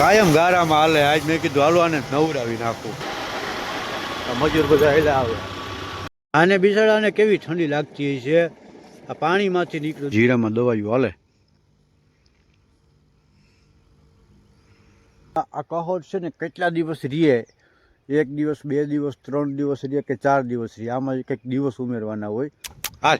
કાયમ ગારામાં હાલે. આજ મેં કીધું, હાલો આને નવડાવી નાખું. મજૂર બધા હેલા આવે. આને બિસાડાને કેવી ઠંડી લાગતી છે આ પાણીમાંથી નીકળ્યું. જીરામાં દવાયું હાલે. આ કહોડ છે ને કેટલા દિવસ રીએ? એક દિવસ, બે દિવસ, ત્રણ દિવસ રીએ કે ચાર દિવસ રીએ? આમાં કંઈક દિવસ ઉમેરવાના હોય. હા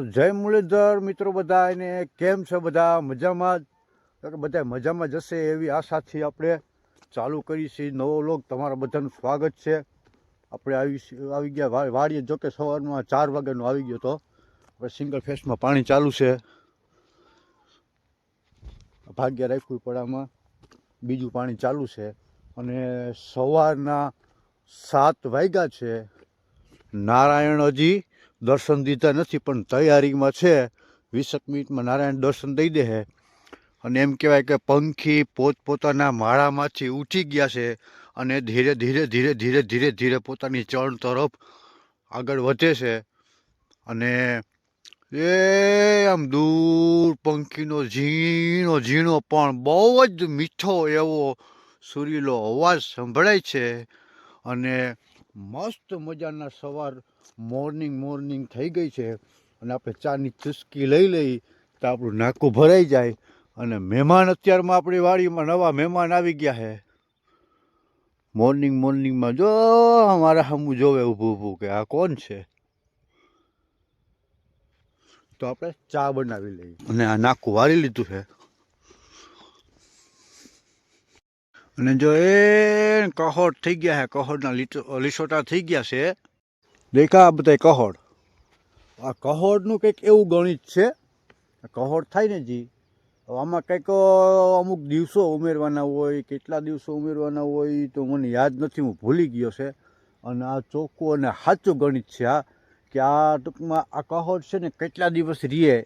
તો જય મુરલીધર મિત્રો બધા એને કેમ છે બધા? મજામાં જ? બધા મજામાં જશે એવી આશાથી આપણે ચાલુ કરી છે નવો લોક તમારા બધાનું સ્વાગત છે. આપણે આવી આવી ગયા વાડીએ. જોકે સવારમાં ચાર વાગ્યાનો આવી ગયો તો. આપણે સિંગલ ફેસમાં પાણી ચાલુ છે. ભાગ્ય રાખ્યું પડામાં. બીજું પાણી ચાલુ છે. અને સવારના સાત વાગ્યા છે. નારાયણ હજી દર્શન દીધા નથી, પણ તૈયારીમાં છે. વીસેક મિનિટમાં નારાયણ દર્શન દઈ દે છે અને એમ કહેવાય કે પંખી પોતપોતાના માળામાંથી ઉઠી ગયા છે અને ધીરે ધીરે ધીરે ધીરે ધીરે ધીરે પોતાની ચરણ તરફ આગળ વધે છે. અને એ આમ દૂર પંખીનો ઝીણો ઝીણો પણ બહુ જ મીઠો એવો સુરીલો અવાજ સંભળાય છે. અને મસ્ત મજાના સવાર મોર્નિંગ મોર્નિંગ થઈ ગઈ છે અને આપણે ચાની ચુસ્કી લઈ લઈ તો આપણું નાકું ભરાઈ જાય અને મહેમાન અત્યારમાં આપણી વાડીમાં નવા મહેમાન આવી ગયા છે. મોર્નિંગ, મોર્નિંગમાં જો મારા હમું જોવે ઊભું ઊભું કે આ કોણ છે? તો આપણે ચા બનાવી લઈએ. અને આ નાકું વાળી લીધું છે. અને જો એ કહોડ થઈ ગયા છે, કહોડના લીટો, લીસોટા થઈ ગયા છે દેખા આ બધા કહોડ. આ કહોડનું કંઈક એવું ગણિત છે. કહોડ થાય ને જી આમાં કંઈક અમુક દિવસો ઉમેરવાના હોય, કેટલા દિવસો ઉમેરવાના હોય તો મને યાદ નથી, હું ભૂલી ગયો છે. અને આ ચોખ્ખું અને સાચું ગણિત છે આ, કે આ ટૂંકમાં આ કહોડ છે ને કેટલા દિવસ રીએ?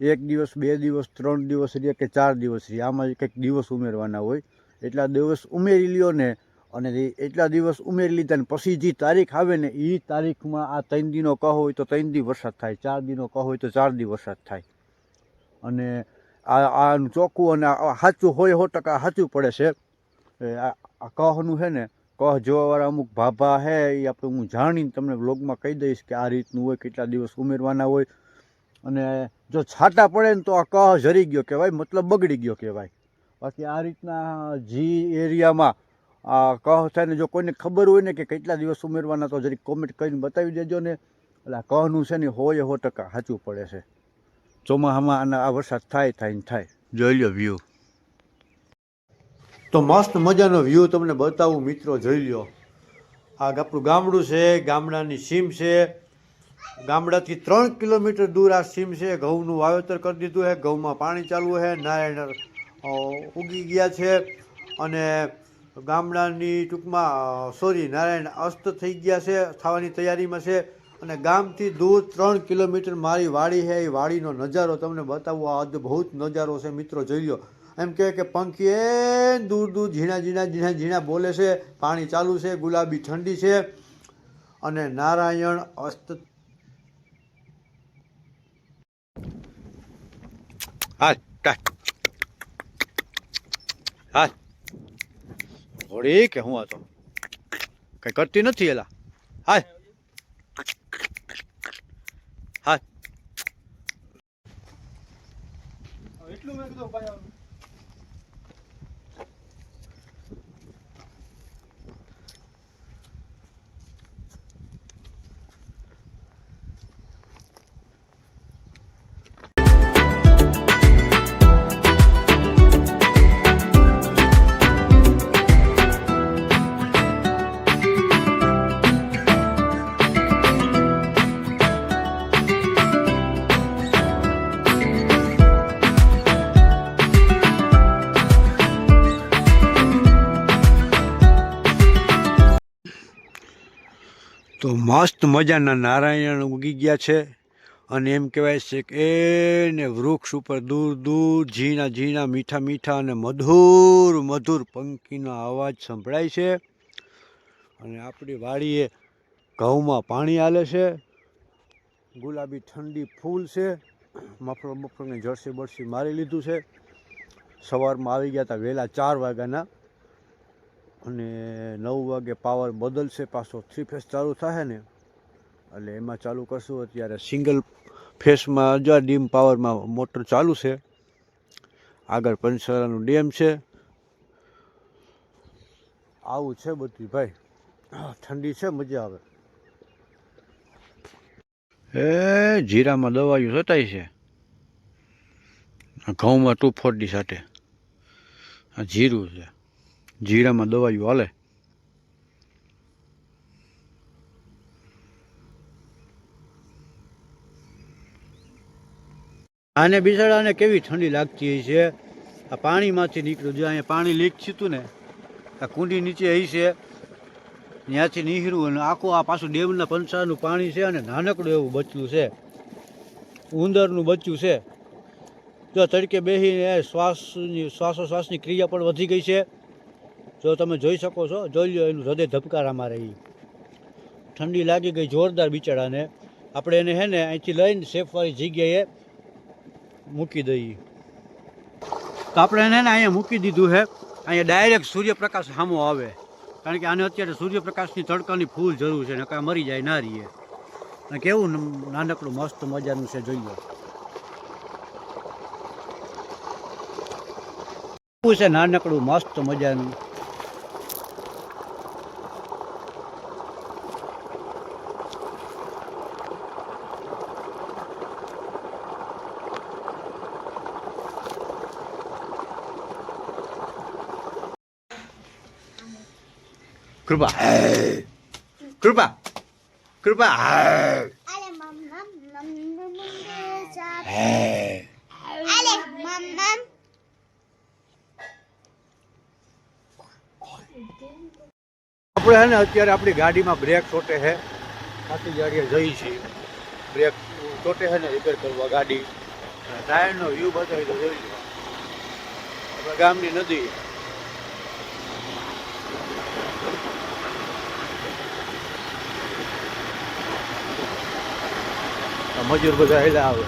એક દિવસ, બે દિવસ, ત્રણ દિવસ રીએ કે ચાર દિવસ રીએ? આમાં કંઈક દિવસ ઉમેરવાના હોય. એટલા દિવસ ઉમેરી લ્યો ને અને એટલા દિવસ ઉમેરી લીધા ને પછી જે તારીખ આવે ને એ તારીખમાં આ ત્રણ દિનો કહો હોય તો ત્રણ દી વરસાદ થાય, ચાર દિનો કહો હોય તો ચાર દી વરસાદ થાય. અને આ આનું ચોખ્ખું અને સાચું હોય હો ટકા સાચું પડે છે. આ કહનું છે ને, કહ જોવાવાળા અમુક ભાભા છે એ આપણે હું જાણીને તમને બ્લોગમાં કહી દઈશ કે આ રીતનું હોય, કેટલા દિવસ ઉમેરવાના હોય. અને જો છાટા પડે ને તો આ કહ જરી ગયો કહેવાય, મતલબ બગડી ગયો કહેવાય. બાકી આ રીતના જી એરિયામાં કહ થાય ને જો કોઈને ખબર હોય ને કે કેટલા દિવસ ઉમેરવાના, તો જરીક કોમેન્ટ કરીને બતાવી દેજો ને. એટલે આ કહનું છે ને હોય સો ટકા, સાચું પડે છે. ચોમાસામાં આના, આ વરસાદ થાય થાય ને થાય. જોઈ લો વ્યૂ તો મસ્ત મજાનો વ્યૂ તમને બતાવું મિત્રો, જોઈ લો આ આપણું ગામડું છે, ગામડાની સીમ છે. ગામડાથી ત્રણ કિલોમીટર દૂર આ સીમ છે. ઘઉંનું વાવેતર કરી દીધું છે. ઘઉંમાં પાણી ચાલુ છે. નારાયણ ઉગી ગયા છે. અને ગામડાની ટૂંકમાં સોરી, નારાયણ અસ્ત થઈ ગયા છે, થવાની તૈયારીમાં છે અને ગામથી દૂર ત્રણ કિલોમીટર મારી વાડી છે. એ વાડીનો નજારો તમને બતાવવો આ અદ્ભુત નજારો છે મિત્રો, જોઈ લો. એમ કહે કે પંખી એ દૂર દૂર ઝીણા ઝીણા ઝીણા ઝીણા બોલે છે. પાણી ચાલુ છે, ગુલાબી ઠંડી છે અને નારાયણ અસ્ત હા હાલ. હોળી કે હું આ તો કઈ કરતી નથી એલા. હાય. હા એટલું મેં કીધું, ભાઈ તો મસ્ત મજાના નારાયણ ઉગી ગયા છે. અને એમ કહેવાય છે કે એને વૃક્ષ ઉપર દૂર દૂર ઝીણા ઝીણા મીઠા મીઠા અને મધુર મધુર પંખીનો અવાજ સંભળાય છે. અને આપણી વાડીએ ઘઉંમાં પાણી હાલે છે. ગુલાબી ઠંડી ફૂલ છે. મફળો મફળોને જળસી બરસી મારી લીધું છે. સવારમાં આવી ગયા હતા વહેલા ચાર વાગ્યાના. અને નવ વાગે પાવર બદલશે, પાછો થ્રી ફેસ ચાલુ થશે ને, એટલે એમાં ચાલુ કરશું. અત્યારે સિંગલ ફેસમાં હજાર ડીમ પાવરમાં મોટર ચાલુ છે. આગળ પંચરાનું ડેમ છે. આવું છે બધું ભાઈ. ઠંડી છે, મજા આવે. એ જીરામાં દવાયું સતાય છે. ઘઉંમાં ટુ ફોર્ટી સાથે. આ જીરું છે. જીરામાં દવાયું હાલે. આને બિચારાને કેવી ઠંડી લાગતી છે આ પાણીમાંથી નીકળ્યું, જો અહીંયા પાણી લીક થયું ને, આ કુંડી નીચે અહીં છે, ત્યાંથી નીહરું અને આખું આ પાછું ડેમના પંચાનું પાણી છે અને નાનકડું એવું બચ્યું છે. ઉંદરનું બચ્યું છે. જો તડકે બેસીને શ્વાસની, શ્વાસોશ્વાસની ક્રિયા પણ વધી ગઈ છે. જો તમે જોઈ શકો છો, જોઈ લો એનું હૃદય ધબકારા રહી. ઠંડી લાગી ગઈ જોરદાર બિચારાને. આપણે એને હે ને અહીંથી લઈને સેફવાળી જગ્યાએ મૂકી દઈએ. તો આપણે એને ને અહીંયા મૂકી દીધું છે અહીંયા ડાયરેક્ટ સૂર્યપ્રકાશ સામો આવે. કારણ કે આને અત્યારે સૂર્યપ્રકાશની તડકાની ફૂલ જરૂર છે નકા મરી જાય, ના રહીએ. અને કેવું નાનકડું મસ્ત મજાનું છે જોઈએ કેવું છે નાનકડું મસ્ત મજાનું. કૃપા કૃપા કૃપા આપણે હે ને અત્યારે આપણી ગાડીમાં બ્રેક છોટે છે ખાતી ગાડીએ જઈ છીએ બ્રેક ચોટે છે ને રિપેર કરવા ગાડી. ટાયરનો વ્યૂ બતાવી તો જોઈ લો. આપણા ગામની નદી. મજૂર બધા હેલા આવે.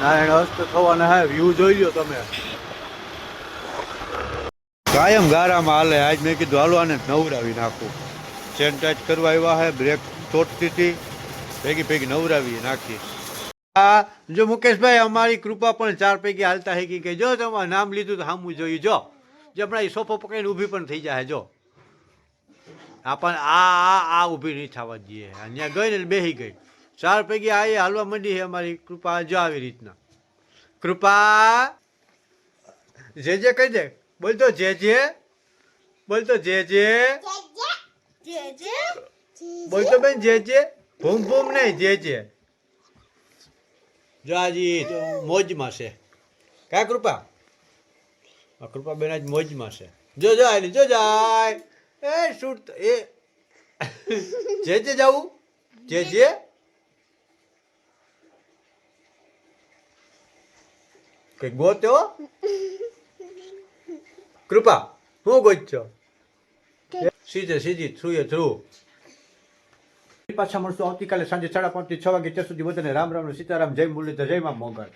નારાયણ અસ્ત થવાના હે વ્યૂ જોઈ લો તમે. કાયમ ગારામાં હાલે, આજ મેં કીધું, હાલો આને નવરાવી નાખું. સેનિટાઈઝ કરવા આવ્યા હે બ્રેક તોડતી હતી. ભેગી ભેગી નવરાવી નાખી. આ, જો મુકેશભાઈ, અમારી કૃપા પણ ચાર પૈકી હાલતા હે, કે જો તમારું નામ લીધું તો સામું જોયું. જો, જે હમણાં એ સોફો પકડીને ઊભી પણ થઈ જાય, જો. આ આ આ આ ઊભી નહીં થવા દઈએ. અહીંયા ગઈ ને બેસી ગઈ. ચાર પૈકી આ હાલવા માંડી છે અમારી કૃપા જો આવી રીતના. કૃપા. જે જે કહી દે. બોલતો જે જે. બોલતો જે જે જે. જે બોલ તો બેન જે જે. ભૂમ ભૂમ નહીં, જે જે. જો આજી મોજમાં છે. કા કૃપા? કૃપા બેન આજ મોજમાં છે. જો જાય જો જાય એ શૂટ એ. જે જે જાવું જે જે. કઈ ગોત્યો કૃપા, હું છો. સીધે સીધી થ્રુ એ થ્રુ પાછા મળશું આવતીકાલે સાંજે સાડા પાંચથી છ વાગે, ત્યાં સુધી બધાને રામ રામ સીતારામ, જય મુરલીધર, જય માં મોગલ.